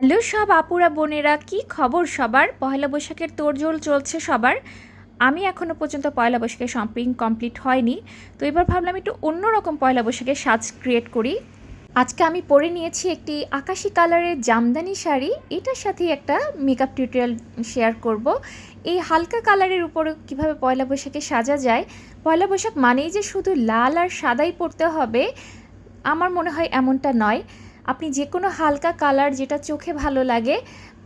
Hello সব আপুরা, বোনেরা, কি খবর সবার? পয়লা বৈশাখের তোড়জোড় চলছে সবার। আমি এখনও পর্যন্ত পয়লা বৈশাখের শপিং কমপ্লিট হয়নি, তো এবার ভাবলাম একটু অন্যরকম পয়লা বৈশাখের সাজ ক্রিয়েট করি। আজকে আমি পরে নিয়েছি একটি আকাশি কালারের জামদানি শাড়ি, এটার সাথে একটা মেকআপ টিউটোরিয়াল শেয়ার করব। এই হালকা কালারের উপরে কীভাবে পয়লা বৈশাখে সাজা যায়, পয়লা বৈশাখ মানেই যে শুধু লাল আর সাদাই পরতে হবে, আমার মনে হয় এমনটা নয়। আপনি যে কোনো হালকা কালার যেটা চোখে ভালো লাগে,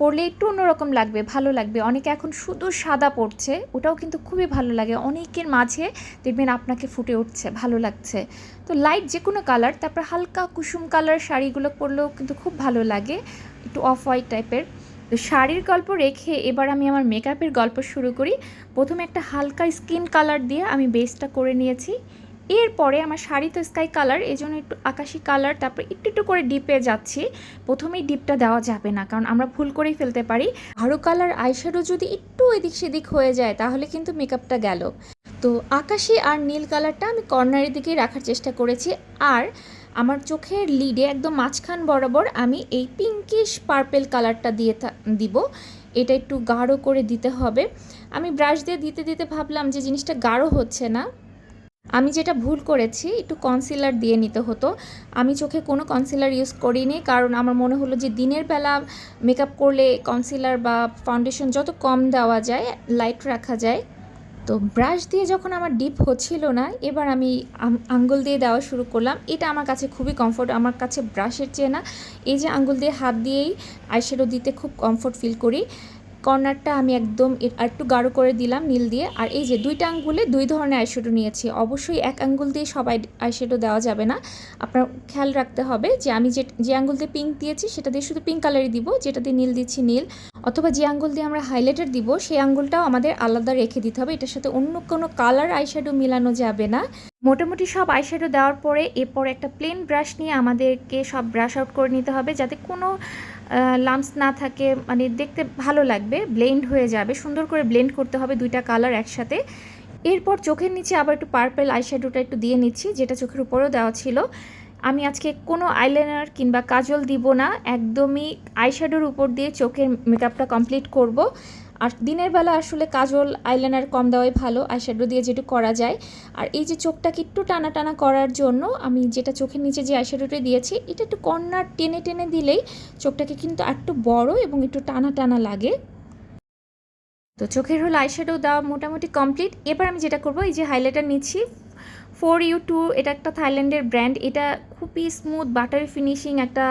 পরলে একটু অন্যরকম লাগবে, ভালো লাগবে। অনেকে এখন শুধু সাদা পড়ছে ওটাও কিন্তু খুবই ভালো লাগে। অনেকের মাঝে দেখবেন আপনাকে ফুটে উঠছে, ভালো লাগছে। তো লাইট যে কোনো কালার, তারপর হালকা কুসুম কালার শাড়িগুলো পরলেও কিন্তু খুব ভালো লাগে, একটু অফ হোয়াইট টাইপের তো শাড়ির গল্প রেখে এবার আমি আমার মেকআপের গল্প শুরু করি। প্রথমে একটা হালকা স্কিন কালার দিয়ে আমি বেসটা করে নিয়েছি। এরপরে আমার শাড়ি তো স্কাই কালার এই জন্য একটু আকাশি কালার তারপর একটু একটু করে ডিপে যাচ্ছি। প্রথমেই ডিপটা দেওয়া যাবে না, কারণ আমরা ভুল করেই ফেলতে পারি। আরও কালার আইশ্যাডো যদি একটু এদিক সেদিক হয়ে যায়, তাহলে কিন্তু মেকআপটা গেল। তো আকাশি আর নীল কালারটা আমি কর্নারের দিকেই রাখার চেষ্টা করেছি। আর আমার চোখের লিডে একদম মাঝখান বরাবর আমি এই পিঙ্কিশ পার্পেল কালারটা দিয়ে দিব। এটা একটু গাঢ় করে দিতে হবে। আমি ব্রাশ দিয়ে দিতে দিতে ভাবলাম যে জিনিসটা গাঢ় হচ্ছে না। আমি যেটা ভুল করেছি, একটু কনসিলার দিয়ে নিতে হতো। আমি চোখে কোনো কনসিলার ইউজ করিনি, কারণ আমার মনে হলো যে দিনের বেলা মেকআপ করলে কনসিলার বা ফাউন্ডেশন যত কম দেওয়া যায় লাইট রাখা যায়। তো ব্রাশ দিয়ে যখন আমার ডিপ হচ্ছিল না, এবার আমি আঙ্গুল দিয়ে দেওয়া শুরু করলাম। এটা আমার কাছে খুবই কমফোর্ট আমার কাছে ব্রাশের চেয়ে না। এই যে আঙ্গুল দিয়ে হাত দিয়েই আইশ্যাডো দিতে খুব কমফোর্ট ফিল করি। কর্নারটা আমি একদম একটু গাঢ় করে দিলাম নীল দিয়ে। আর এই যে দুইটা আঙ্গুলে দুই ধরনের আইশ্যাডো নিয়েছি। অবশ্যই এক আঙ্গুল দিয়ে সবাই আইশ্যাডো দেওয়া যাবে না। আপনার খেয়াল রাখতে হবে যে আমি যে যে আঙ্গুল দিয়ে পিঙ্ক দিয়েছি সেটা দিয়ে শুধু পিঙ্ক কালারই দিব, যেটা দিয়ে নীল দিচ্ছি নীল। অথবা যে আঙ্গুল দিয়ে আমরা হাইলাইটার দিব, সেই আঙ্গুলটাও আমাদের আলাদা রেখে দিতে হবে। এটার সাথে অন্য কোনো কালার আইশ্যাডো মিলানো যাবে না। মোটামুটি সব আইশ্যাডো দেওয়ার পরে এরপর একটা প্লেন ব্রাশ নিয়ে আমাদেরকে সব ব্রাশ আউট করে নিতে হবে, যাতে কোনো লাম্পস না থাকে মানে দেখতে ভালো লাগবে ব্লেন্ড হয়ে যাবে, সুন্দর করে ব্লেন্ড করতে হবে দুইটা কালার একসাথে। এরপর চোখের নিচে আবার একটু পার্পেল আইশ্যাডোটা একটু দিয়ে নিচ্ছি, যেটা চোখের উপরেও দেওয়া ছিল। আমি আজকে কোনো আইলাইনার কিংবা কাজল দিব না, একদমই আইশ্যাডোর উপর দিয়ে চোখের মেকআপটা কমপ্লিট করব। আর দিনের বেলা আসলে কাজল আইলাইনার কম দেওয়াই ভালো, আইশ্যাডো দিয়ে যেটু করা যায়। আর এই যে চোখটাকে একটু টানা টানা করার জন্য আমি যেটা চোখের নিচে যে আইশ্যাডোটা দিয়েছি, এটা একটু কর্নার টেনে টেনে দিলেই চোখটাকে কিন্তু একটু বড় এবং একটু টানা টানা লাগে। তো চোখের হলো আইশ্যাডো দেওয়া মোটামুটি কমপ্লিট। এবার আমি যেটা করব, এই যে হাইলাইটার নিচ্ছি। ফোর ইউ টু এটা একটা থাইল্যান্ডের ব্র্যান্ড এটা খুবই স্মুথ বাটারি ফিনিশিং একটা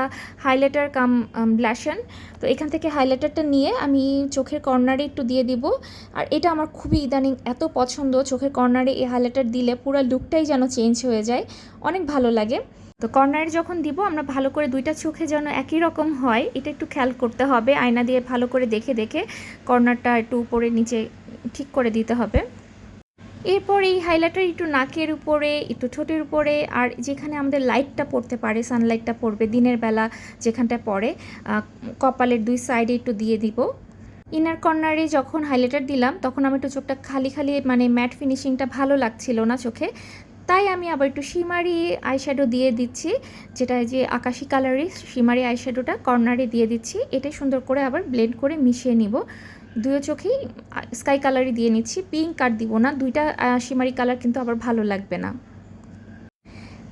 হাইলাইটার কাম ব্ল্যাশন তো এখান থেকে হাইলাইটারটা নিয়ে আমি চোখের কর্নারে একটু দিয়ে দিব। আর এটা আমার খুবই ইদানিং এত পছন্দ, চোখের কর্নারে এই হাইলাইটার দিলে পুরো লুকটাই যেন চেঞ্জ হয়ে যায়। অনেক ভালো লাগে। তো কর্নারে যখন দিব, আমরা ভালো করে দুইটা চোখে যেন একই রকম হয়, এটা একটু খেয়াল করতে হবে। আয়না দিয়ে ভালো করে দেখে দেখে কর্নারটা একটু উপরে নিচে ঠিক করে দিতে হবে। এরপর এই হাইলাইটার একটু নাকের উপরে, একটু ঠোঁটের উপরে, আর যেখানে আমাদের লাইটটা পড়তে পারে সানলাইটটা পড়বে, দিনের বেলা যেখানটা পড়ে কপালের দুই সাইডে একটু দিয়ে দিব। ইনার কর্নারে যখন হাইলাইটার দিলাম, তখন আমি একটু চোখটা খালি খালি মানে ম্যাট ফিনিশিংটা ভালো লাগছিল না চোখে। তাই আমি আবার একটু শিমারি আইশ্যাডো দিয়ে দিচ্ছি, যেটা যে আকাশি কালারের শিমারি আইশ্যাডোটা কর্নারে দিয়ে দিচ্ছি। এটাই সুন্দর করে আবার ব্লেন্ড করে মিশিয়ে নিব। দুই চোখেই স্কাই কালারই দিয়ে নিচ্ছি। পিঙ্ক কাট দিব না। দুইটা শিমারি কালার কিন্তু আবার ভালো লাগবে না।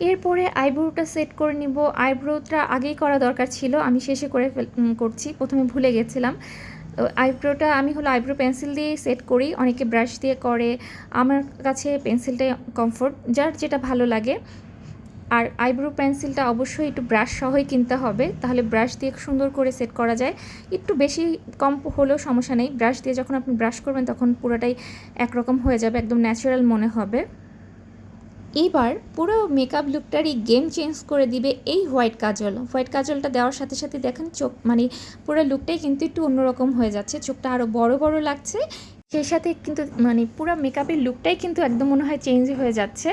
এরপরে আইব্রোটা সেট করে নিব। আইব্রোটা আগেই করা দরকার ছিল। আমি শেষে করে করছি। প্রথমে ভুলে গেছিলাম। আইব্রোটা আমি হলো আইব্রো পেন্সিল দিয়ে সেট করি। অনেকে ব্রাশ দিয়ে করে। আমার কাছে পেন্সিলটাই কমফোর্ট যার যেটা ভালো লাগে। আর আইব্রো পেন্সিলটা অবশ্যই একটু ব্রাশ সহই কিনতে হবে, তাহলে ব্রাশ দিয়ে সুন্দর করে সেট করা যায়। একটু বেশি কম হলেও সমস্যা নেই, ব্রাশ দিয়ে যখন আপনি ব্রাশ করবেন তখন পুরোটাই একরকম হয়ে যাবে, একদম ন্যাচারাল মনে হবে। এইবার পুরো মেকআপ লুকটারই গেম চেঞ্জ করে দিবে এই হোয়াইট কাজল। হোয়াইট কাজলটা দেওয়ার সাথে সাথে দেখেন চোখ মানে পুরো লুকটাই কিন্তু একটু অন্যরকম হয়ে যাচ্ছে, চোখটা আরও বড় বড় লাগছে। সেই সাথে কিন্তু মানে পুরো মেকআপের লুকটাই কিন্তু একদম মনে হয় চেঞ্জ হয়ে যাচ্ছে।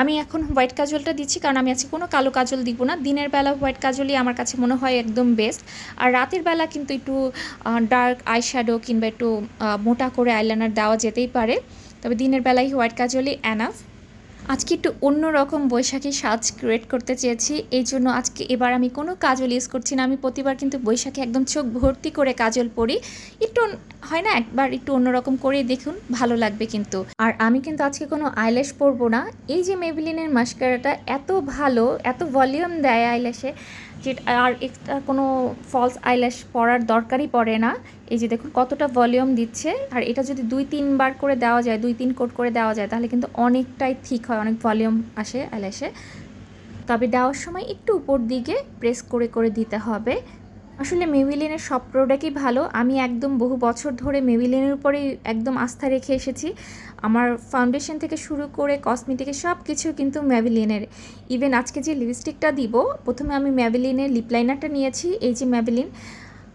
আমি এখন হোয়াইট কাজলটা দিচ্ছি কারণ আমি আজকে কোনো কালো কাজল দিব না। দিনের বেলা হোয়াইট কাজলই আমার কাছে মনে হয় একদম বেস্ট আর রাতের বেলা কিন্তু একটু ডার্ক আই শ্যাডো কিংবা একটু মোটা করে আইলাইনার দেওয়া যেতেই পারে। তবে দিনের বেলায় হোয়াইট কাজলই অ্যানাফ আজকে একটু অন্যরকম বৈশাখী সাজ ক্রিয়েট করতে চেয়েছি। এই জন্য আজকে এবার আমি কোনো কাজল ইউজ করছি না। আমি প্রতিবার কিন্তু বৈশাখী একদম চোখ ভর্তি করে কাজল পরি। একটু হয় না? একবার একটু অন্যরকম করে দেখুন, ভালো লাগবে কিন্তু। আর আমি কিন্তু আজকে কোনো আইল্যাশ পরবো না। এই যে মেবিলিনের মাস্কারাটা এত ভালো, এত ভলিউম দেয় আইল্যাশে যে আর এক্সট্রা কোনো ফলস আইল্যাশ পরার দরকারই পড়ে না। এই যে দেখুন কতটা ভলিউম দিচ্ছে। আর এটা যদি দুই তিনবার করে দেওয়া যায়, দুই, তিন কোট করে দেওয়া যায়, তাহলে কিন্তু অনেকটাই ঠিক হয়, অনেক ভলিউম আসে আইল্যাশে তবে দেওয়ার সময় একটু উপর দিকে প্রেস করে করে দিতে হবে। আসলে মেভিলিনের সব প্রোডাক্টই ভালো। আমি একদম বহু বছর ধরে মেভিলিনের উপরেই একদম আস্থা রেখে এসেছি। আমার ফাউন্ডেশন থেকে শুরু করে কসমেটিকের সব কিছু কিন্তু ম্যাভিলিনের ইভেন আজকে যে লিপস্টিকটা দিব, প্রথমে আমি ম্যাভিলিনের লিপ লাইনারটা নিয়েছি, এই যে ম্যাভিলিন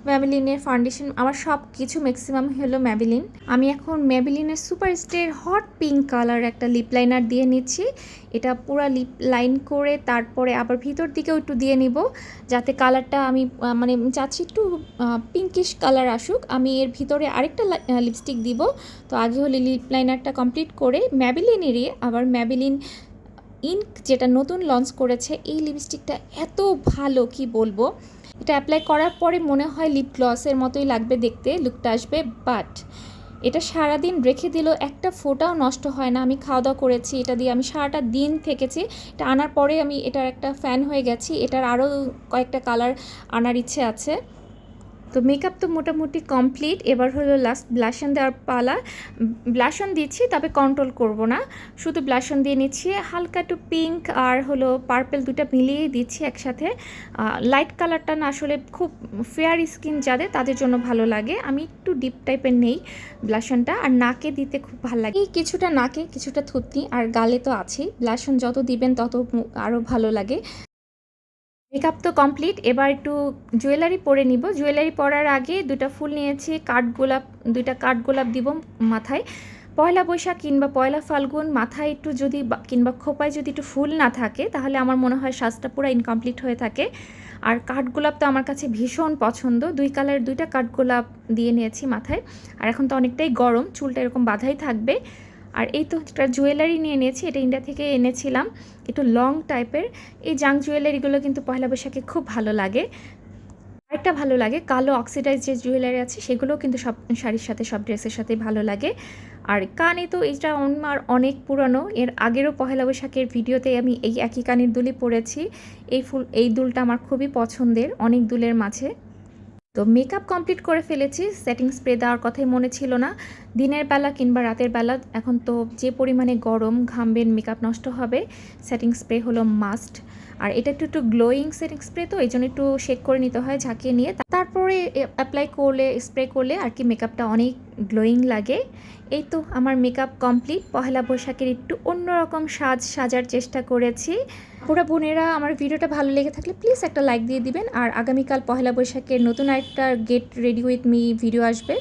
ম্যাবিলিনের ফাউন্ডেশন, আমার সব কিছু ম্যাক্সিমাম হলো ম্যাবিলিন। আমি এখন ম্যাবিলিনের super stay hot pink colour একটা লিপ লাইনার দিয়ে নিচ্ছি। এটা পুরো লিপ লাইন করে তারপরে আবার ভিতর দিকেও একটু দিয়ে নিব, যাতে কালারটা আমি মানে চাচ্ছি একটু পিঙ্কিশ কালার আসুক। আমি এর ভিতরে আরেকটা লিপস্টিক দিব। তো আগে হলে লিপ লাইনারটা কমপ্লিট করে ম্যাবিলিনেরই আবার ম্যাবিলিন ইঙ্ক যেটা নতুন লঞ্চ করেছে, এই লিপস্টিকটা এত ভালো, কি বলব? এটা অ্যাপ্লাই করার পরে মনে হয় লিপ গ্লসের মতোই লাগবে দেখতে লুকটা আসবে বাট এটা সারাদিন রেখে দিল একটা ফোটাও নষ্ট হয় না। আমি খাওয়া দাওয়া করেছি, এটা দিয়ে আমি সারাটা দিন থেকেছি। এটা আনার পরে আমি এটার একটা ফ্যান হয়ে গেছি, এটার আরও কয়েকটা কালার আনার ইচ্ছে আছে। তো মেকআপ তো মোটামুটি কমপ্লিট এবার হলো লাস্ট ব্লাশন দেওয়ার পালা। ব্লাশন দিচ্ছি, তবে কন্ট্রোল করব না। শুধু ব্লাশন দিয়ে নিচ্ছি। হালকা একটু পিঙ্ক আর হলো পার্পেল দুটা মিলিয়েই দিচ্ছি একসাথে। লাইট কালারটা না আসলে খুব ফেয়ার স্কিন যাদের, তাদের জন্য ভালো লাগে। আমি একটু ডিপ টাইপের নেই ব্লাশনটা আর নাকে দিতে খুব ভালো লাগে। কিছুটা নাকে, কিছুটা থুতনি আর গালে তো আছেই। ব্লাশন যত দিবেন, তত আরও ভালো লাগে। মেকআপ তো কমপ্লিট। এবার একটু জুয়েলারি পরে নিব। জুয়েলারি পরার আগে দুটা ফুল নিয়েছি। কাঠগোলাপ দুইটা কাঠগোলাপ দিব মাথায়। পয়লা বৈশাখ কিংবা পয়লা ফাল্গুন মাথায় একটু যদি কিংবা খোপায় যদি একটু ফুল না থাকে, তাহলে আমার মনে হয় সাজটা পুরো ইনকমপ্লিট হয়ে থাকে। আর কাঠগোলাপ তো আমার কাছে ভীষণ পছন্দ। দুই কালার দুইটা কাঠগোলাপ দিয়ে নিয়েছি মাথায়। আর এখন তো অনেকটাই গরম। চুলটা এরকম বাঁধাই থাকবে। আর এই তো একটা জুয়েলারি নিয়ে নিয়েছি, এটা ইন্ডিয়া থেকে এনেছিলাম, একটু লং টাইপের এই জাং জুয়েলারিগুলো কিন্তু পয়লা বৈশাখে খুব ভালো লাগে। আরেকটা ভালো লাগে, কালো অক্সিডাইজ যে জুয়েলারি আছে, সেগুলোও কিন্তু সব শাড়ির সাথে, সব ড্রেসের সাথে ভালো লাগে। আর কানে তো এটা আমার অনেক পুরনো, এর আগেরও পহেলা বৈশাখের ভিডিওতে আমি এই একই কানের দুলই পরেছি। এই ফুল, এই দুলটা আমার খুবই পছন্দের, অনেক দুলের মাঝে। তো মেকআপ কমপ্লিট করে ফেলেছি সেটিং স্প্রে দেওয়ার কথাই মনে ছিল না। দিনের বেলা কিংবা রাতের বেলা এখন তো যে পরিমাণে গরম ঘামবেন মেকআপ নষ্ট হবে সেটিং স্প্রে হলো মাস্ট আর এটা একটু একটু গ্লোয়িং স্প্রে তো এই জন্য একটু শেক করে নিতে হয়, ঝাঁকিয়ে নিয়ে। তারপরে অ্যাপ্লাই করলে স্প্রে করলে আর কি মেকআপটা অনেক গ্লোয়িং লাগে। এই তো আমার মেকআপ কমপ্লিট পহেলা বৈশাখের একটু অন্যরকম সাজ সাজার চেষ্টা করেছি। পুরো বোনেরা, আমার ভিডিওটা ভালো লেগে থাকলে প্লিজ একটা লাইক দিয়ে দিবেন। আর আগামীকাল পহেলা বৈশাখের নতুন একটা get ready with me video আসবে।